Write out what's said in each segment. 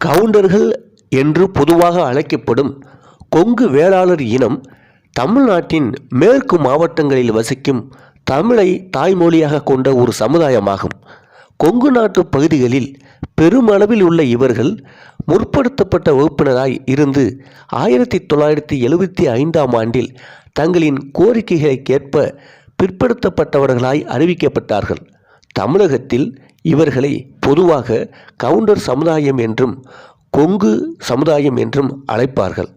கவுண்டர்கள் என்று பொதுவாக அழைக்கப்படும் கொங்கு வேளாளர் இனம் தமிழ்நாட்டின் மேற்கு மாவட்டங்களில் வசிக்கும் தமிழை தாய்மொழியாக கொண்ட ஒரு சமுதாயமாகும். கொங்கு நாட்டு பகுதிகளில் பெருமளவில் உள்ள இவர்கள் முற்படுத்தப்பட்ட வகுப்பினராய் இருந்து ஆயிரத்தி தொள்ளாயிரத்தி எழுபத்தி ஐந்தாம் ஆண்டில் தங்களின் கோரிக்கைகளுக்கேற்ப பிற்படுத்தப்பட்டவர்களாய் அறிவிக்கப்பட்டார்கள். தமிழகத்தில் இவர்களை பொதுவாக கவுண்டர் சமுதாயம் என்றும் கொங்கு சமுதாயம் என்றும் அழைப்பார்கள்.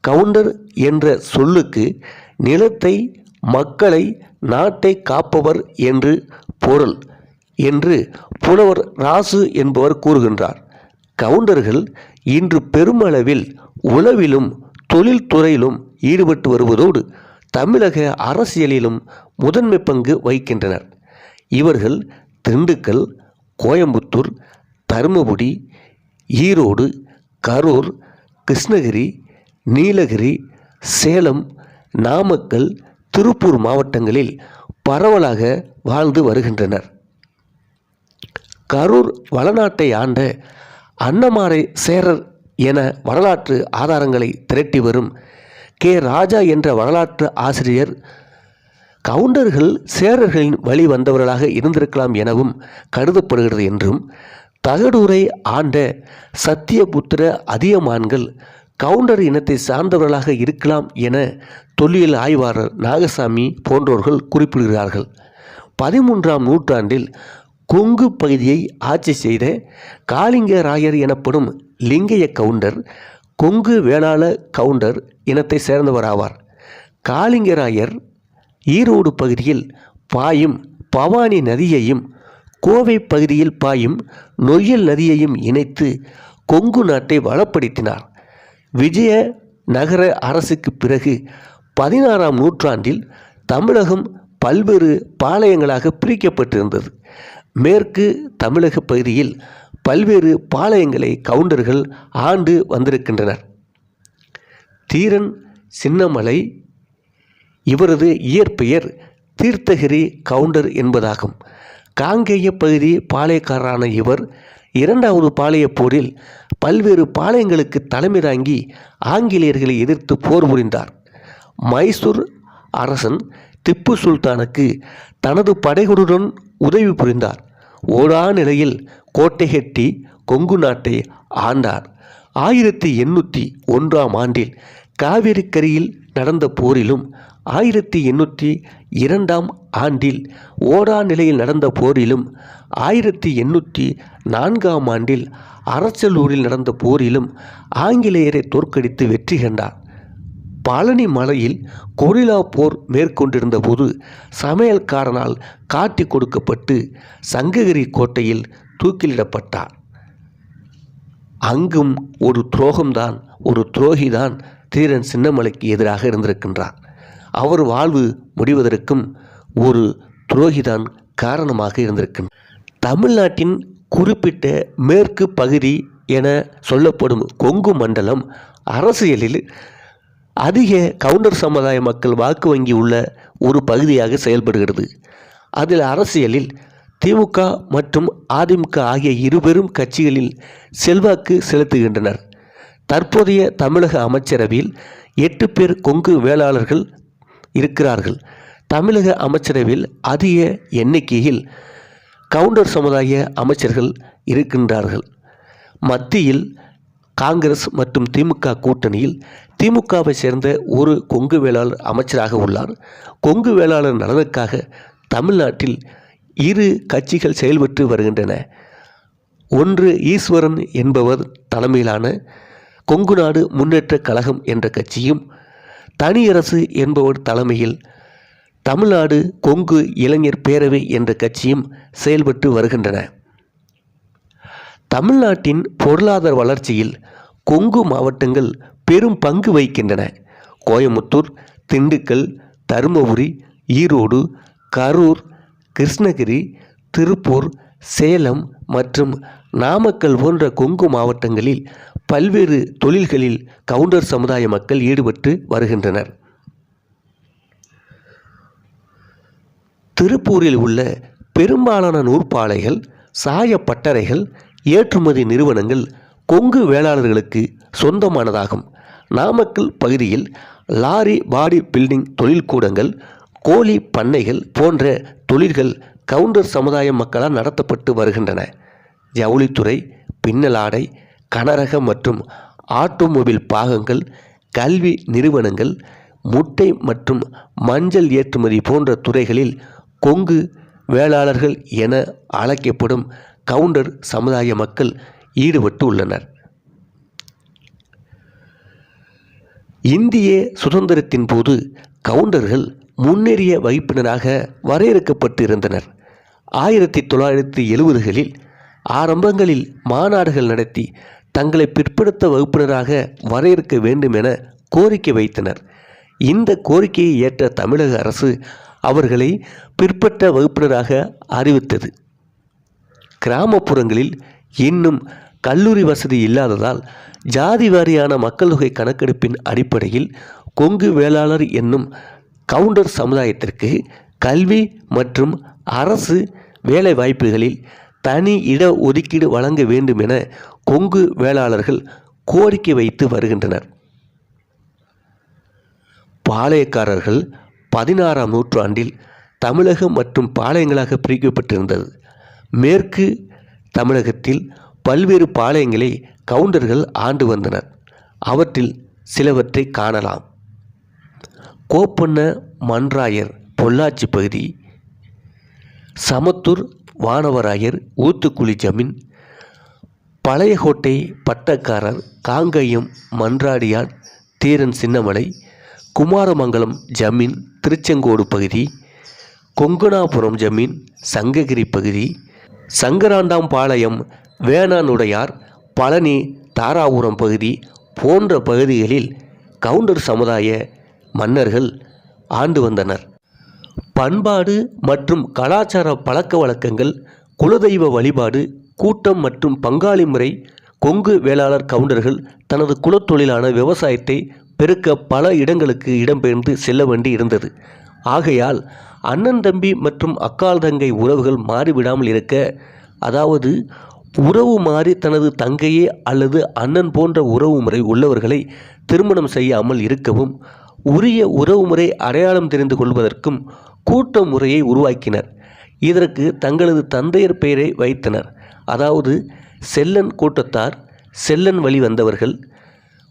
கவுண்டர் என்ற சொல்லுக்கு நிலத்தை மக்களை நாட்டை காப்பவர் என்று பொருள் என்று புலவர் ராசு என்பவர் கூறுகின்றார். கவுண்டர்கள் இன்று பெருமளவில் உளவிலும் தொழில்துறையிலும் ஈடுபட்டு வருவதோடு தமிழக அரசியலிலும் முதன்மை பங்கு வகிக்கின்றனர். இவர்கள் திண்டுக்கல் கோயம்புத்தூர் தருமபுரி ஈரோடு கரூர் கிருஷ்ணகிரி நீலகிரி சேலம் நாமக்கல் திருப்பூர் மாவட்டங்களில் பரவலாக வாழ்ந்து வருகின்றனர். கரூர் வளநாட்டை ஆண்ட அன்னமாரை சேரர் என வரலாற்று ஆதாரங்களை திரட்டி வரும் கே. ராஜா என்ற வரலாற்று ஆசிரியர் கவுண்டர்கள் சேரர்களின் வழி வந்தவர்களாக இருந்திருக்கலாம் எனவும் கருதப்படுகிறது என்றும் தகடூரை ஆண்ட சத்தியபுத்திர அதியமான்கள் கவுண்டர் இனத்தை சார்ந்தவர்களாக இருக்கலாம் என தொல்லியல் ஆய்வாளர் நாகசாமி போன்றோர்கள் குறிப்பிடுகிறார்கள். பதிமூன்றாம் நூற்றாண்டில் கொங்கு பகுதியை ஆட்சி செய்த காளிங்கராயர் எனப்படும் லிங்கைய கவுண்டர் கொங்கு வேளாள கவுண்டர் இனத்தை சேர்ந்தவராவார். காளிங்கராயர் ஈரோடு பகுதியில் பாயும் பவானி நதியையும் கோவை பகுதியில் பாயும் நொய்யல் நதியையும் இணைத்து கொங்கு நாட்டை வளப்படுத்தினார். விஜய நகர அரசுக்கு பிறகு பதினாறாம் நூற்றாண்டில் தமிழகம் பல்வேறு பாளையங்களாக பிரிக்கப்பட்டிருந்தது. மேற்கு தமிழக பகுதியில் பல்வேறு பாளையங்களை கவுண்டர்கள் ஆண்டு வந்திருக்கின்றனர். தீரன் சின்னமலை இவரது இயற்பெயர் தீர்த்தகிரி கவுண்டர் என்பதாகும். காங்கேய பகுதி பாளையக்காரரான இவர் இரண்டாவது பாளையப் போரில் பல்வேறு பாளையங்களுக்கு தலைமை தாங்கி ஆங்கிலேயர்களை எதிர்த்து போர் புரிந்தார். மைசூர் அரசன் திப்பு சுல்தானுக்கு தனது படைகளுடன் உதவி புரிந்தார். ஓடா நிலையில் கோட்டை கட்டி கொங்கு நாட்டை ஆண்டார். ஆயிரத்தி எண்ணூற்றி ஒன்றாம் ஆண்டில் காவிரிக்கரையில் நடந்த போரிலும் ஆயிரத்தி எண்ணூற்றி இரண்டாம் ஆண்டில் ஓடா நிலையில் நடந்த போரிலும் ஆயிரத்தி எண்ணூற்றி நான்காம் ஆண்டில் அரசலூரில் நடந்த போரிலும் ஆங்கிலேயரை தோற்கடித்து வெற்றி கண்டார். பழனி மலையில் கொரிலா போர் மேற்கொண்டிருந்த போது சமையல்காரனால் காட்டி கொடுக்கப்பட்டு சங்ககிரி கோட்டையில் தூக்கிலிடப்பட்டார். அங்கும் ஒரு துரோகம்தான் ஒரு துரோகிதான் தீரன் சின்னமலைக்கு எதிராக இருந்திருக்கின்றார். அவர் வாழ்வு முடிவதற்கும் ஒரு துரோகிதான் காரணமாக இருந்திருக்கின்றார் தமிழ்நாட்டின் குறிப்பிட்ட மேற்கு பகுதி என சொல்லப்படும் கொங்கு மண்டலம் அரசியலில் அதிக கவுண்டர் சமுதாய மக்கள் வாக்கு வங்கி உள்ள ஒரு பகுதியாக செயல்படுகிறது. அதில் அரசியலில் திமுக மற்றும் அதிமுக ஆகிய இருபெரும் கட்சிகளில் செல்வாக்கு செலுத்துகின்றனர். தற்போதைய தமிழக அமைச்சரவையில் எட்டு பேர் கொங்கு வேளாளர்கள் இருக்கிறார்கள். தமிழக அமைச்சரவையில் அதிக எண்ணிக்கையில் கவுண்டர் சமுதாய அமைச்சர்கள் இருக்கின்றார்கள். மத்தியில் காங்கிரஸ் மற்றும் திமுக கூட்டணியில் திமுகவை சேர்ந்த ஒரு கொங்கு வேளாளர் அமைச்சராக உள்ளார். கொங்கு வேளாளர் நலனுக்காக தமிழ்நாட்டில் இரு கட்சிகள் செயல்பட்டு வருகின்றன. ஒன்று ஈஸ்வரன் என்பவர் தலைமையிலான கொங்கு நாடு முன்னேற்ற கழகம் என்ற கட்சியும் தனியரசு என்பவர் தலைமையில் தமிழ்நாடு கொங்கு இளைஞர் பேரவை என்ற கட்சியும் செயல்பட்டு வருகின்றன. தமிழ்நாட்டின் பொருளாதார வளர்ச்சியில் கொங்கு மாவட்டங்கள் பெரும் பங்கு வகிக்கின்றன. கோயமுத்தூர் திண்டுக்கல் தருமபுரி ஈரோடு கரூர் கிருஷ்ணகிரி திருப்பூர் சேலம் மற்றும் நாமக்கல் போன்ற கொங்கு மாவட்டங்களில் பல்வேறு தொழில்களில் கவுண்டர் சமுதாய மக்கள் ஈடுபட்டு வருகின்றனர். திருப்பூரில் உள்ள பெரும்பாலான நூற்பாலைகள் சாய பட்டறைகள் ஏற்றுமதி நிறுவனங்கள் கொங்கு வேளாளர்களுக்கு சொந்தமானதாகும். நாமக்கல் பகுதியில் லாரி பாடி பில்டிங் தொழில்கூடங்கள் கோழி பண்ணைகள் போன்ற தொழில்கள் கவுண்டர் சமுதாய மக்களால் நடத்தப்பட்டு வருகின்றன. ஜவுளித்துறை பின்னலாடை கனரக மற்றும் ஆட்டோமொபைல் பாகங்கள் கல்வி நிறுவனங்கள் முட்டை மற்றும் மஞ்சள் ஏற்றுமதி போன்ற துறைகளில் கொங்கு வேளாளர்கள் என அழைக்கப்படும் கவுண்டர் சமுதாய மக்கள் ஈடுபட்டு உள்ளனர். இந்திய சுதந்திரத்தின் போது கவுண்டர்கள் முன்னேறிய வகுப்பினராக வரையறுக்கப்பட்டு இருந்தனர் ஆயிரத்தி தொள்ளாயிரத்தி எழுபதுகளில் ஆரம்பங்களில் மாநாடுகள் நடத்தி தங்களை பிற்படுத்த வகுப்பினராக வரையறுக்க வேண்டும் என கோரிக்கை வைத்தனர். இந்த கோரிக்கையை ஏற்ற தமிழக அரசு அவர்களை பிற்பட்ட வகுப்பினராக அறிவித்தது. கிராமப்புறங்களில் இன்னும் கல்லூரி வசதி இல்லாததால் ஜாதி வாரியான மக்கள் தொகை கணக்கெடுப்பின் அடிப்படையில் கொங்கு வேளாளர் என்னும் கவுண்டர் சமுதாயத்திற்கு கல்வி மற்றும் அரசு வேலை வாய்ப்புகளில் தனி இட ஒதுக்கீடு வழங்க வேண்டும் என கொங்கு வேளாளர்கள் கோரிக்கை வைத்து வருகின்றனர். பாளையக்காரர்கள் பதினாறாம் நூற்றாண்டில் தமிழகம் மற்றும் பாளையங்களாக பிரிக்கப்பட்டிருந்தது. மேற்கு தமிழகத்தில் பல்வேறு பாளையங்களை கவுண்டர்கள் ஆண்டு வந்தனர். அவற்றில் சிலவற்றை காணலாம். கோப்பண்ண மன்றாயர் பொள்ளாச்சி பகுதி சமத்தூர் வானவராயர் ஊத்துக்குழி ஜமீன் பழையகோட்டை பட்டக்காரர் காங்கயம் மன்றாடியார் தீரன் சின்னமலை குமாரமங்கலம் ஜமீன் திருச்செங்கோடு பகுதி கொங்கனாபுரம் ஜமீன் சங்ககிரி பகுதி சங்கராண்டாம்பாளையம் வேணானுடையார் பழனி தாராபுரம் பகுதி போன்ற பகுதிகளில் கவுண்டர் சமுதாய மன்னர்கள் ஆண்டு வந்தனர். பண்பாடு மற்றும் கலாச்சார பழக்க வழக்கங்கள் குலதெய்வ வழிபாடு கூட்டம் மற்றும் பங்காளி முறை கொங்கு வேளாளர் கவுண்டர்கள் தனது குலத்தொழிலான விவசாயத்தை பெருக்க பல இடங்களுக்கு இடம்பெயர்ந்து செல்ல வேண்டி இருந்தது. ஆகையால் அண்ணன் தம்பி மற்றும் அக்கால் தங்கை உறவுகள் மாறிவிடாமல் இருக்க அதாவது உறவு மாறி தனது தங்கையே அல்லது அண்ணன் போன்ற உறவு முறை உள்ளவர்களை திருமணம் செய்யாமல் இருக்கவும் உரிய உறவுமுறை அடையாளம் தெரிந்து கொள்வதற்கும் கூட்ட முறையை உருவாக்கினர். இதற்கு தங்களது தந்தையர் பெயரை வைத்தனர். அதாவது செல்லன் கூட்டத்தார் செல்லன் வழி வந்தவர்கள்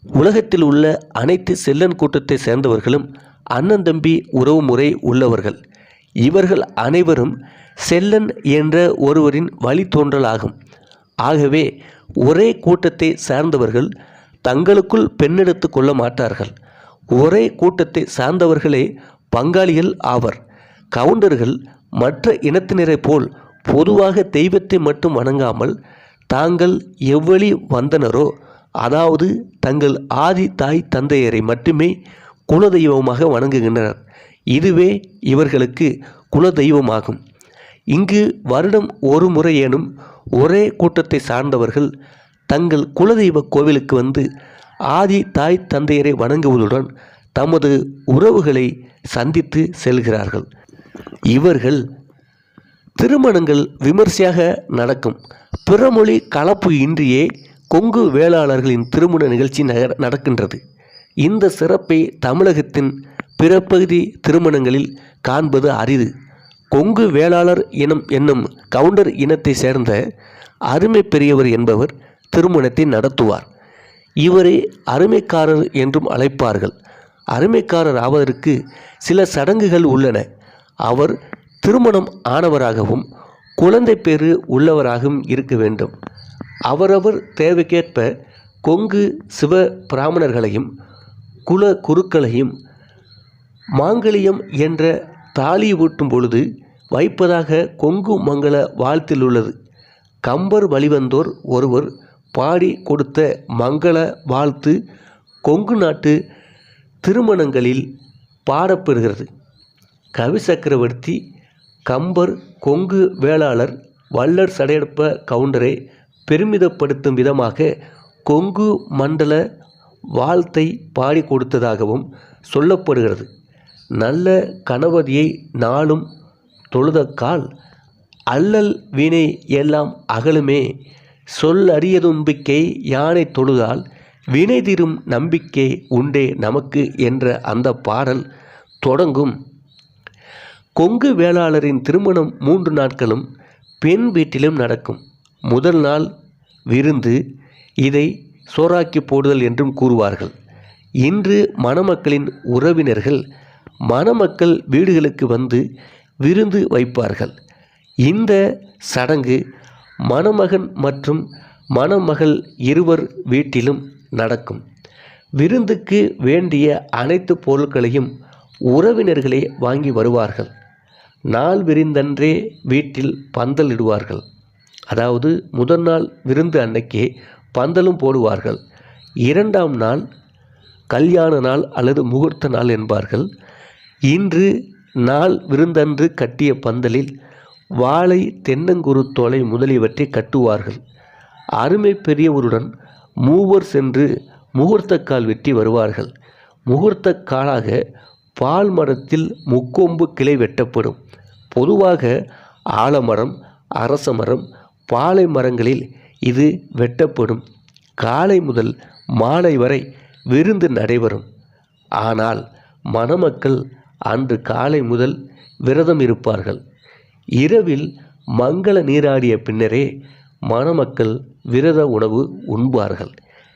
உலகத்தில் உள்ள அனைத்து செல்லன் கூட்டத்தை சேர்ந்தவர்களும் அண்ணன் தம்பி உறவுமுறை உள்ளவர்கள். இவர்கள் அனைவரும் செல்லன் என்ற ஒருவரின் வழித்தோன்றலாகும் ஆகவே ஒரே கூட்டத்தை சார்ந்தவர்கள் தங்களுக்குள் பெண்ணெடுத்து கொள்ள மாட்டார்கள். ஒரே கூட்டத்தை சார்ந்தவர்களே பங்காளிகள் ஆவர். கவுண்டர்கள் மற்ற இனத்தினரைப் போல் பொதுவாக தெய்வத்தை மட்டும் வணங்காமல் தாங்கள் எவ்வழி வந்தனரோ அதாவது தங்கள் ஆதி தாய் தந்தையரை மட்டுமே குலதெய்வமாக வணங்குகின்றனர். இதுவே இவர்களுக்கு குலதெய்வமாகும். இங்கு வருடம் ஒரு முறையேனும் ஒரே கூட்டத்தை சார்ந்தவர்கள் தங்கள் குலதெய்வ கோவிலுக்கு வந்து ஆதி தாய் தந்தையரை வணங்குவதுடன் தமது உறவுகளை சந்தித்து செல்கிறார்கள். இவர்கள் திருமணங்கள் விமர்சையாக நடக்கும். பிறமொழி கலப்பு இன்றியே கொங்கு வேளாளர்களின் திருமண நிகழ்ச்சி நடக்கின்றது. இந்த சிறப்பை தமிழகத்தின் பிற பகுதி திருமணங்களில் காண்பது அரிது. கொங்கு வேளாளர் இனம் என்னும் கவுண்டர் இனத்தை சேர்ந்த அருமை பெரியவர் என்பவர் திருமணத்தை நடத்துவார். இவரை அருமைக்காரர் என்றும் அழைப்பார்கள். அருமைக்காரர் ஆவதற்கு சில சடங்குகள் உள்ளன. அவர் திருமணம் ஆனவராகவும் குழந்தை பேறு உள்ளவராகவும் இருக்க வேண்டும். அவரவர் தேவைக்கேற்ப கொங்கு சிவ பிராமணர்களையும் குல குருக்களையும் மாங்கலியம் என்ற தாலி ஊட்டும் பொழுது வைப்பதாக கொங்கு மங்கள வாழ்த்தில் உள்ளது. கம்பர் வழிவந்தோர் ஒருவர் பாடி கொடுத்த மங்கள வாழ்த்து கொங்கு நாட்டு திருமணங்களில் பாடப்பெறுகிறது. கவி சக்கரவர்த்தி கம்பர் கொங்கு வேளாளர் வள்ளர் சடையப்ப கவுண்டரை பெருமிதப்படுத்தும் விதமாக கொங்கு மண்டல வாழ்த்தை பாடி கொடுத்ததாகவும் சொல்லப்படுகிறது. நல்ல கணபதியை நாளும் தொழுதக்கால் அல்லல் வீணை எல்லாம் அகலுமே. சொல் அறியதும்பிக்கை யானை தொழுதால் வினை தீரும் நம்பிக்கை உண்டே நமக்கு என்ற அந்த பாடல் தொடங்கும். கொங்கு வேளாளரின் திருமணம் மூன்று நாட்களும் பெண் வீட்டிலும் நடக்கும். முதல் நாள் விருந்து இதை சோறாக்கி போடுதல் என்றும் கூறுவார்கள். இன்று மணமக்களின் உறவினர்கள் மணமக்கள் வீடுகளுக்கு வந்து விருந்து வைப்பார்கள். இந்த சடங்கு மணமகன் மற்றும் மணமகள் இருவர் வீட்டிலும் நடக்கும். விருந்துக்கு வேண்டிய அனைத்து பொருட்களையும் உறவினர்களே வாங்கி வருவார்கள். நாள் விருந்தன்றே வீட்டில் பந்தல் இடுவார்கள். அதாவது முதல் நாள் விருந்து அன்னைக்கே பந்தலும் போடுவார்கள். இரண்டாம் நாள் கல்யாண நாள் அல்லது முகூர்த்த நாள் என்பார்கள். இன்று நாள் விருந்தன்று கட்டிய பந்தலில் வாழை தென்னங்குரு தோலை முதலியவற்றை கட்டுவார்கள். அருமை பெரியவருடன் மூவர் சென்று முகூர்த்தக்கால் வெட்டி வருவார்கள். முகூர்த்த காலாக பால் மரத்தில் முக்கொம்பு கிளை வெட்டப்படும். பொதுவாக ஆலமரம் அரச மரம் பாலை மரங்களில் இது வெட்டப்படும். காலை முதல் மாலை வரை விருந்து நடைபெறும். ஆனால் மணமக்கள் அன்று காலை முதல் விரதம் இருப்பார்கள். இரவில் மங்கள நீராடிய பின்னரே மணமக்கள் விரத உணவு உண்பார்கள்.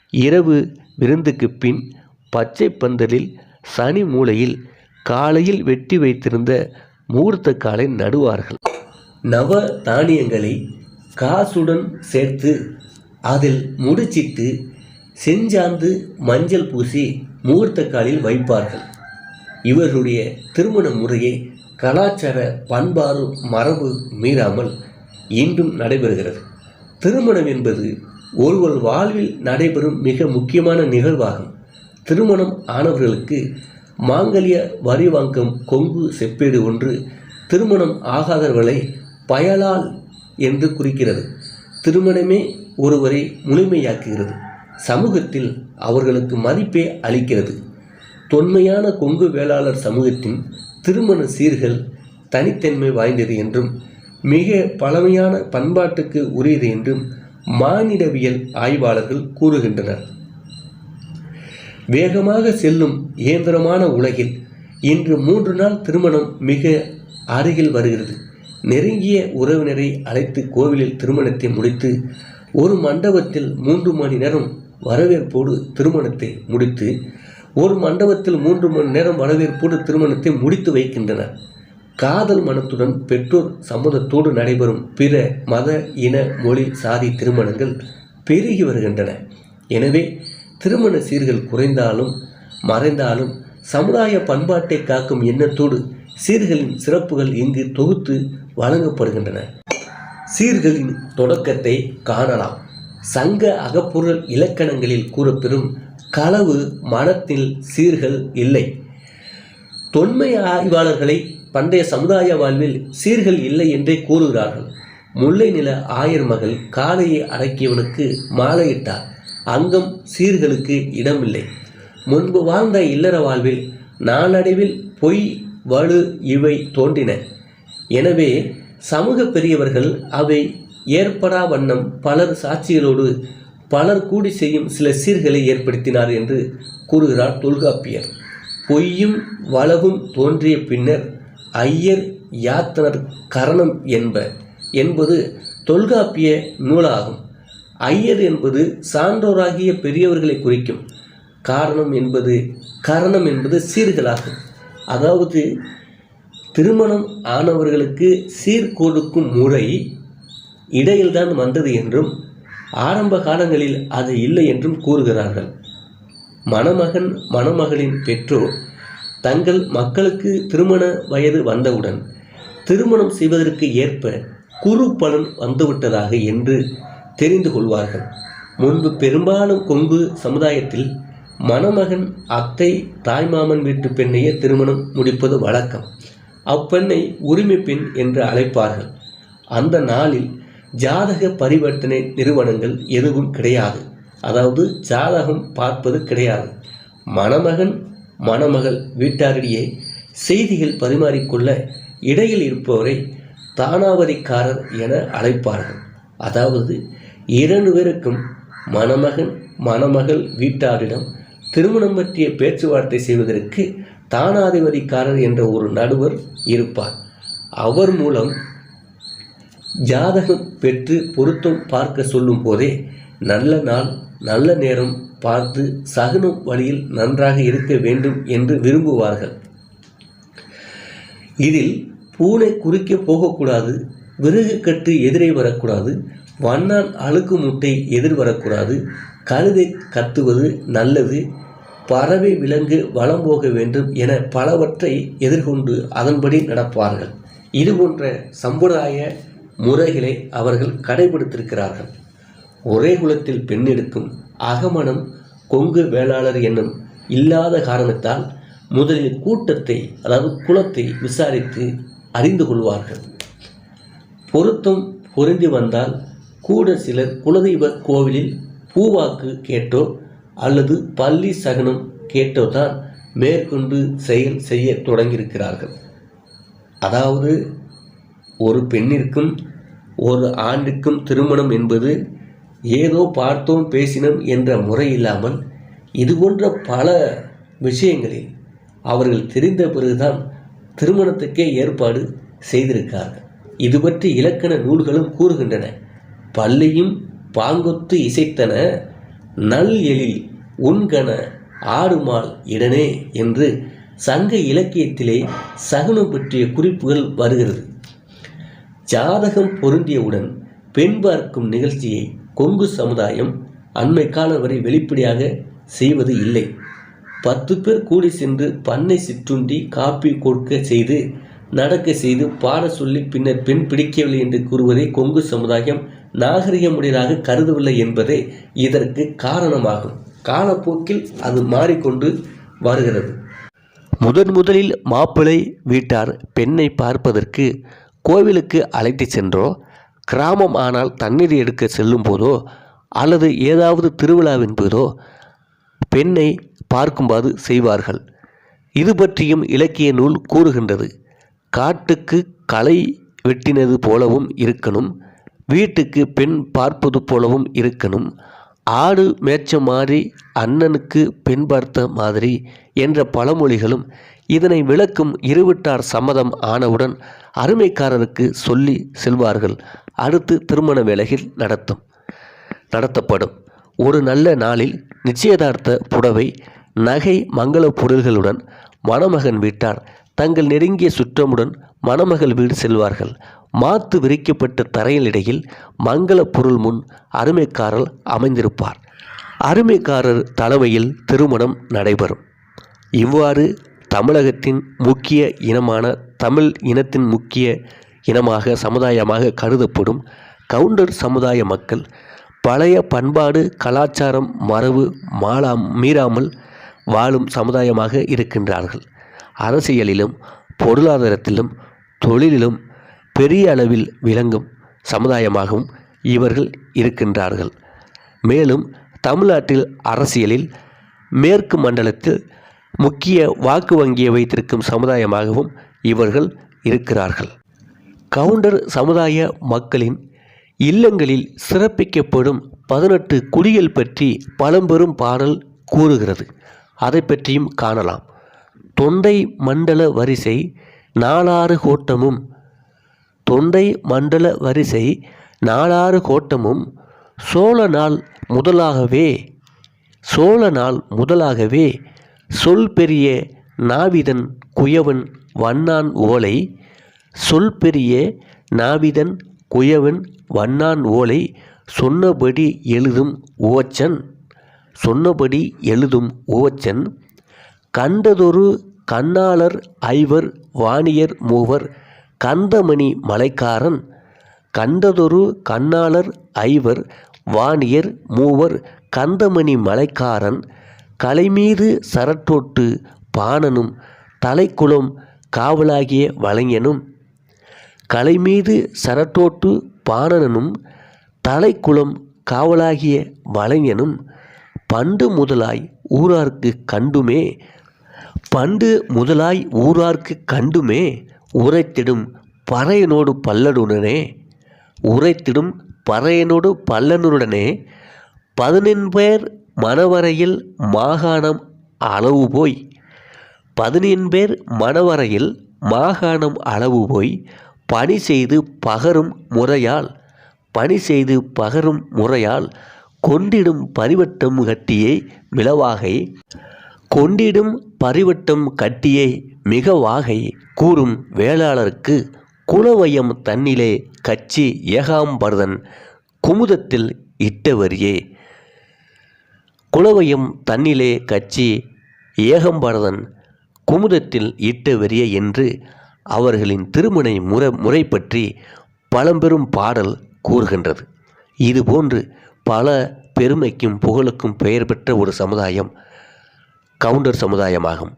இரவு விருந்துக்கு பின் பச்சை பந்தலில் சனி மூலையில் காலையில் வெட்டி வைத்திருந்த மூர்த்த காலை நடுவார்கள். நவ தானியங்களை காசுடன் சேர்த்து அதில் முடிச்சிட்டு செஞ்சாந்து மஞ்சள் பூசி மூர்த்த காலில் வைப்பார்கள். இவர்களுடைய திருமண முறையை கலாச்சார பண்பாடு மரபு மீறாமல் இன்றும் நடைபெறுகிறது. திருமணம் என்பது ஒருவர் வாழ்வில் நடைபெறும் மிக முக்கியமான நிகழ்வாகும். திருமணம் ஆனவர்களுக்கு மாங்கல்ய வரி வாங்கும் கொங்கு செப்பேடு ஒன்று திருமணம் ஆகாதவர்களை பயலால் என்று குறிக்கிறது. திருமணமே ஒருவரை முழுமையாக்குகிறது. சமூகத்தில் அவர்களுக்கு மதிப்பே அளிக்கிறது. தொன்மையான கொங்கு வேளாளர் சமூகத்தின் திருமண சீர்கள் தனித்தன்மை வாய்ந்தது என்றும் மிக பழமையான பண்பாட்டுக்கு உரியது என்றும் மானிடவியல் ஆய்வாளர்கள் கூறுகின்றனர். வேகமாக செல்லும் இயந்திரமான உலகில் இன்று மூன்று நாள் திருமணம் மிக அருகில் வருகிறது. நெருங்கிய உறவினரை அழைத்து கோவிலில் திருமணத்தை முடித்து ஒரு மண்டபத்தில் மூன்று மணி நேரம் வரவேற்போடு திருமணத்தை முடித்து ஒரு மண்டபத்தில் மூன்று மணி நேரம் வரவேற்போடு திருமணத்தை முடித்து வைக்கின்றனர். காதல் மனத்துடன் பெற்றோர் சம்மதத்தோடு நடைபெறும் பிற மத இன மொழி சாதி திருமணங்கள் பெருகி வருகின்றன. எனவே திருமண சீர்கள் குறைந்தாலும் மறைந்தாலும் சமுதாய பண்பாட்டை காக்கும் எண்ணத்தோடு சீர்களின் சிறப்புகள் இங்கு தொகுத்து வழங்கப்படுகின்றன. சீர்களின் தொடக்கத்தை காணலாம். சங்க அகப்பொருள் இலக்கணங்களில் கூறப்பெறும் களவு மனத்தில் சீர்கள் இல்லை. தொன்மை ஆய்வாளர்களை பண்டைய சமுதாய வாழ்வில் சீர்கள் இல்லை என்றே கூறுகிறார்கள். முல்லை நில ஆயர் மகள் காலையை அடக்கியவனுக்கு மாலையிட்டார். அங்கம் சீர்களுக்கு இடமில்லை. முன்பு வாழ்ந்த இல்லற வாழ்வில் நாளடைவில் பொய் வலு இவை தோன்றின. எனவே சமூக பெரியவர்கள் அவை ஏற்படா வண்ணம் பலர் சாட்சிகளோடு பலர் கூடி செய்யும் சில சீர்களை ஏற்படுத்தினார் என்று கூறுகிறார் தொல்காப்பியர். பொய்யும் வளவும் தோன்றிய பின்னர் ஐயர் யாத்தனர் கரணம் என்ப என்பது தொல்காப்பிய நூலாகும். ஐயர் என்பது சான்றோராகிய பெரியவர்களை குறிக்கும். காரணம் என்பது கரணம் என்பது சீர்களாகும். அதாவது திருமணம் ஆனவர்களுக்கு சீர் கொடுக்கும் முறை இடையில்தான் வந்தது என்றும் ஆரம்ப காலங்களில் அது இல்லை என்றும் கூறுகிறார்கள். மணமகன் மணமகளின் பெற்றோர் தங்கள் மக்களுக்கு திருமண வயது வந்தவுடன் திருமணம் செய்வதற்கு ஏற்ப குறு பலன் வந்துவிட்டதாக என்று தெரிந்து கொள்வார்கள். முன்பு பெரும்பாலும் கொங்கு சமுதாயத்தில் மணமகன் அத்தை தாய்மாமன் வீட்டு பெண்ணையே திருமணம் முடிப்பது வழக்கம். அப்பெண்ணை உரிமை பெண் என்று அழைப்பார்கள். அந்த நாளில் ஜாதக பரிவர்த்தனை நிறுவனங்கள் எதுவும் கிடையாது. அதாவது ஜாதகம் பார்ப்பது கிடையாது. மணமகன் மணமகள் வீட்டாரிடையே செய்திகள் பரிமாறிக்கொள்ள இடையில் இருப்பவரை தானாவதிக்காரர் என அழைப்பார்கள். அதாவது இரண்டு பேருக்கும் மணமகன் மணமகள் வீட்டாரிடம் திருமணம் பற்றிய பேச்சுவார்த்தை செய்வதற்கு தானாதிபதிக்காரர் என்ற ஒரு நடுவர் இருப்பார். அவர் மூலம் ஜாதகம் பெற்று பொருத்தம் பார்க்க சொல்லும் போதே நல்ல நாள் நல்ல நேரம் பார்த்து சகுனம் வழியில் நன்றாக இருக்க வேண்டும் என்று விரும்புவார்கள். இதில் பூனை குறுக்கே போகக்கூடாது விறகு கட்டு எதிரே வரக்கூடாது வண்ணான் அழுக்கு முட்டை எதிர் வரக்கூடாது கழுதை கத்துவது நல்லது. பறவை விலங்கு வலம் போக வேண்டும் என பலவற்றை எதிர்கொண்டு அதன்படி நடப்பார்கள். இது போன்ற சம்பிரதாய முறைகளை அவர்கள் கடைபிடித்திருக்கிறார்கள். ஒரே குலத்தில் பெண் எடுக்கும் அகமணம் கொங்கு வேளாளர் என்னும் இல்லாத காரணத்தால் முதலில் கூட்டத்தை அதாவது குலத்தை விசாரித்து அறிந்து கொள்வார்கள். பொருத்தம் பொருந்தி வந்தால் கூட சிலர் குலதெய்வ கோவிலில் பூவாக்கு கேட்டோ அல்லது பள்ளி சகனம் கேட்டோ தான் மேற்கொண்டு செயல் செய்ய தொடங்கியிருக்கிறார்கள். அதாவது ஒரு பெண்ணிற்கும் ஒரு ஆண்டுக்கும் திருமணம் என்பது ஏதோ பார்த்தோம் பேசினோம் என்ற முறை இல்லாமல் இது போன்ற பல விஷயங்களில் அவர்கள் தெரிந்த பிறகுதான் திருமணத்துக்கே ஏற்பாடு செய்திருக்கார்கள். இது பற்றி இலக்கண நூல்களும் கூறுகின்றன. பள்ளியும் பாங்கொத்து இசைத்தன நல் எழில் உண்கண ஆடுமாள் இடனே என்று சங்க இலக்கியத்திலே சகுனம் பற்றிய குறிப்புகள் வருகிறது. ஜாதகம் பொருந்தியவுடன் பெண் பார்க்கும் நிகழ்ச்சியை கொங்கு சமுதாயம் அண்மை காலம் வரை வெளிப்படையாக செய்வது இல்லை. பத்து பேர் கூடி சென்று பண்ணை சிற்றுண்டி காப்பி கொடுக்க செய்து நடக்க செய்து பாட சொல்லி பின்னர் பெண் பிடிக்கவில்லை என்று கூறுவதை கொங்கு சமுதாயம் நாகரிகமுடையதாக கருதவில்லை என்பதே இதற்கு காரணமாகும். காலப்போக்கில் அது மாறிக்கொண்டு வருகிறது. முதன் முதலில் மாப்பிள்ளை வீட்டார் பெண்ணை பார்ப்பதற்கு கோவிலுக்கு அழைத்து சென்றோ கிராமம் ஆனால் தண்ணீர் எடுக்க செல்லும் போதோ அல்லது ஏதாவது திருவிழாவின் போதோ பெண்ணை பார்க்கும்போது செய்வார்கள். இது பற்றியும் இலக்கிய நூல் கூறுகின்றது. காட்டுக்கு களை வெட்டினது போலவும் இருக்கணும். வீட்டுக்கு பெண் பார்ப்பது போலவும் இருக்கணும். ஆடு மேய்ச்ச மாதிரி அண்ணனுக்கு பெண் பார்த்த மாதிரி என்ற பழமொழிகளும் இதனை விளக்கும் இருவிட்டார் சம்மதம் ஆனவுடன் அருமைக்காரருக்கு சொல்லி செல்வார்கள். அடுத்து திருமண வேலையில் நடத்தும். நடத்தப்படும். ஒரு நல்ல நாளில் நிச்சயதார்த்த புடவை நகை மங்கள பொருள்களுடன் மணமகன் வீட்டார். தங்கள் நெருங்கிய சுற்றமுடன் மணமகள் வீடு செல்வார்கள். மாத்து விரிக்கப்பட்ட தரையிலிடையில் மங்கள பொருள் முன் அருமைக்காரர் அமைந்திருப்பார். அருமைக்காரர் தலைமையில் திருமணம் நடைபெறும். இவ்வாறு தமிழகத்தின் முக்கிய இனமான தமிழ் இனத்தின் முக்கிய இனமாக சமுதாயமாக கருதப்படும் கவுண்டர் சமுதாய மக்கள் பழைய பண்பாடு கலாச்சாரம் மரபு மாளா மீறாமல் வாழும் சமுதாயமாக இருக்கின்றார்கள். அரசியலிலும் பொருளாதாரத்திலும் தொழிலிலும் பெரிய அளவில் விளங்கும் சமுதாயமாகவும் இவர்கள் இருக்கின்றார்கள். மேலும் தமிழ்நாட்டில் அரசியலில் மேற்கு மண்டலத்தில் முக்கிய வாக்கு வங்கியை வைத்திருக்கும் சமுதாயமாகவும் இவர்கள் இருக்கிறார்கள். கவுண்டர் சமுதாய மக்களின் இல்லங்களில் சிறப்பிக்கப்படும் பதினெட்டு குடிகள் பற்றி பழம்பெரும் பாடல் கூறுகிறது. அதை பற்றியும் காணலாம். தொண்டை மண்டல வரிசை நாலாறு கோட்டமும் தொண்டை மண்டல வரிசை நாலாறு கோட்டமும் சோழ நாள் முதலாகவே சோழ நாள் முதலாகவே சொல் பெரிய நாவிதன் குயவன் வண்ணான் ஓலை சொல் பெரிய நாவிதன் குயவன் வண்ணான் ஓலை சொன்னபடி எழுதும் ஓச்சன் சொன்னபடி எழுதும் ஓச்சன் கண்டதொரு கண்ணாளர் ஐவர் வாணியர் மூவர் கந்தமணி மலைக்காரன். கண்டதொரு கண்ணாளர் ஐவர் வாணியர் மூவர் கந்தமணி மலைக்காரன். கலைமீது சரட்டோட்டு பாணனும் தலைக்குளம் காவலாகிய வலைஞனும் கலைமீது சரட்டோட்டு பாணனும் தலைக்குளம் காவலாகிய வலைஞனும் பண்டு முதலாய் ஊரார்க்கு கண்டுமே பண்டு முதலாய் ஊரார்க்கு கண்டுமே உரைத்திடும் பறையனோடு பல்லடுடனே உரைத்திடும் பறையனோடு பல்லனுடனே பதினெண்பேர் மணவரையில் மாகாணம் அளவு போய் பதினெண்பேர் மணவரையில் மாகாணம் அளவு போய் பணி செய்து பகரும் முறையால் பணி செய்து பகரும் முறையால் கொண்டிடும் பரிவட்டம் கட்டியை மிளவாகை கொண்டிடும் பரிவட்டம் கட்டியே மிக வாகை கூறும் வேளாளருக்கு குலவயம் தன்னிலே கச்சி ஏகாம்பரதன் குமுதத்தில் இட்டவரியே. குலவயம் தன்னிலே கச்சி ஏகம்பரதன் குமுதத்தில் இட்டவரிய என்று அவர்களின் திருமணை முறை முறை பற்றி பழம்பெரும் பாடல் கூறுகின்றது. இதுபோன்று பல பெருமைக்கும் புகழுக்கும் பெயர் பெற்ற ஒரு சமுதாயம் கவுண்டர் சமுதாயமாகும்.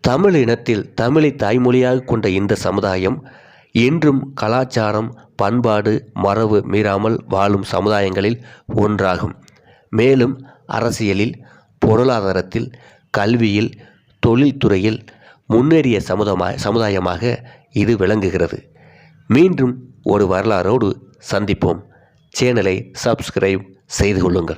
தமிழ் இனத்தில் தமிழை தாய்மொழியாக கொண்ட இந்த சமுதாயம் என்றும் கலாச்சாரம் பண்பாடு மரபு மீறாமல் வாழும் சமுதாயங்களில் ஒன்றாகும். மேலும் அரசியலில் பொருளாதாரத்தில் கல்வியில் தொழில்துறையில் முன்னேறிய சமுதாய சமுதாயமாக இது விளங்குகிறது. மீண்டும் ஒரு வரலாறோடு சந்திப்போம். சேனலை சப்ஸ்கிரைப் செய்து கொள்ளுங்கள்.